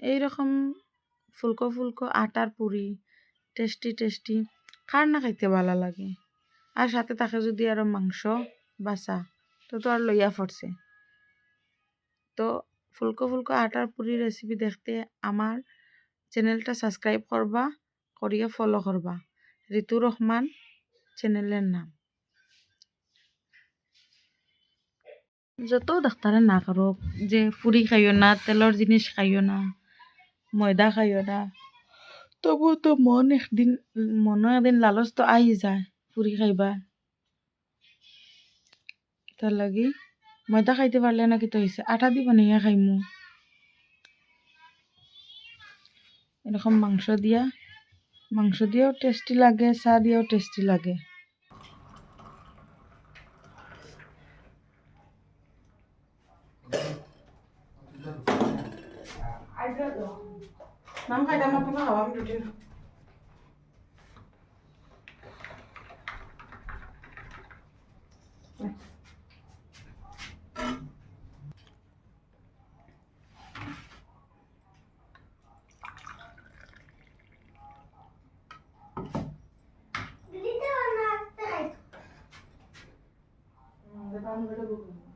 এইরকম ফুলকো ফুলকো আটার পুরি টেস্টি টেস্টি কার না খাইতে ভালো লাগে। আর সাথে তাকে যদি আরও মাংস বাসা তো তো আর লইয়া পড়ছে তো ফুলকো ফুলকো আটার পুরি রেসিপি দেখতে আমার চ্যানেলটা সাবস্ক্রাইব করবা, করিয়া ফলো করবা। ঋতু রহমান চ্যানেলের নাম। যত ডাক্তারে না করো যে ফুরি খাইও না তেলর জিনিস খাইও না ময়দা খাইও না তবু তো মন একদিন মনে একদিন লালচ তো আই যায় ফুরি খাইবা। তার লাগি ময়দা খাইতে পারলে না কিতো হয়েছে আটা দি বানাইয়া খাইমু এরকম মাংস দিয়া। মাংস দিয়েও টেস্টি লাগে চা দিয়েও টেস্টি লাগে। เลือดเหรอ น้ำไข่ดำมันเพิ่งเข้ามาดูดิเดี๋ยวตามไปดู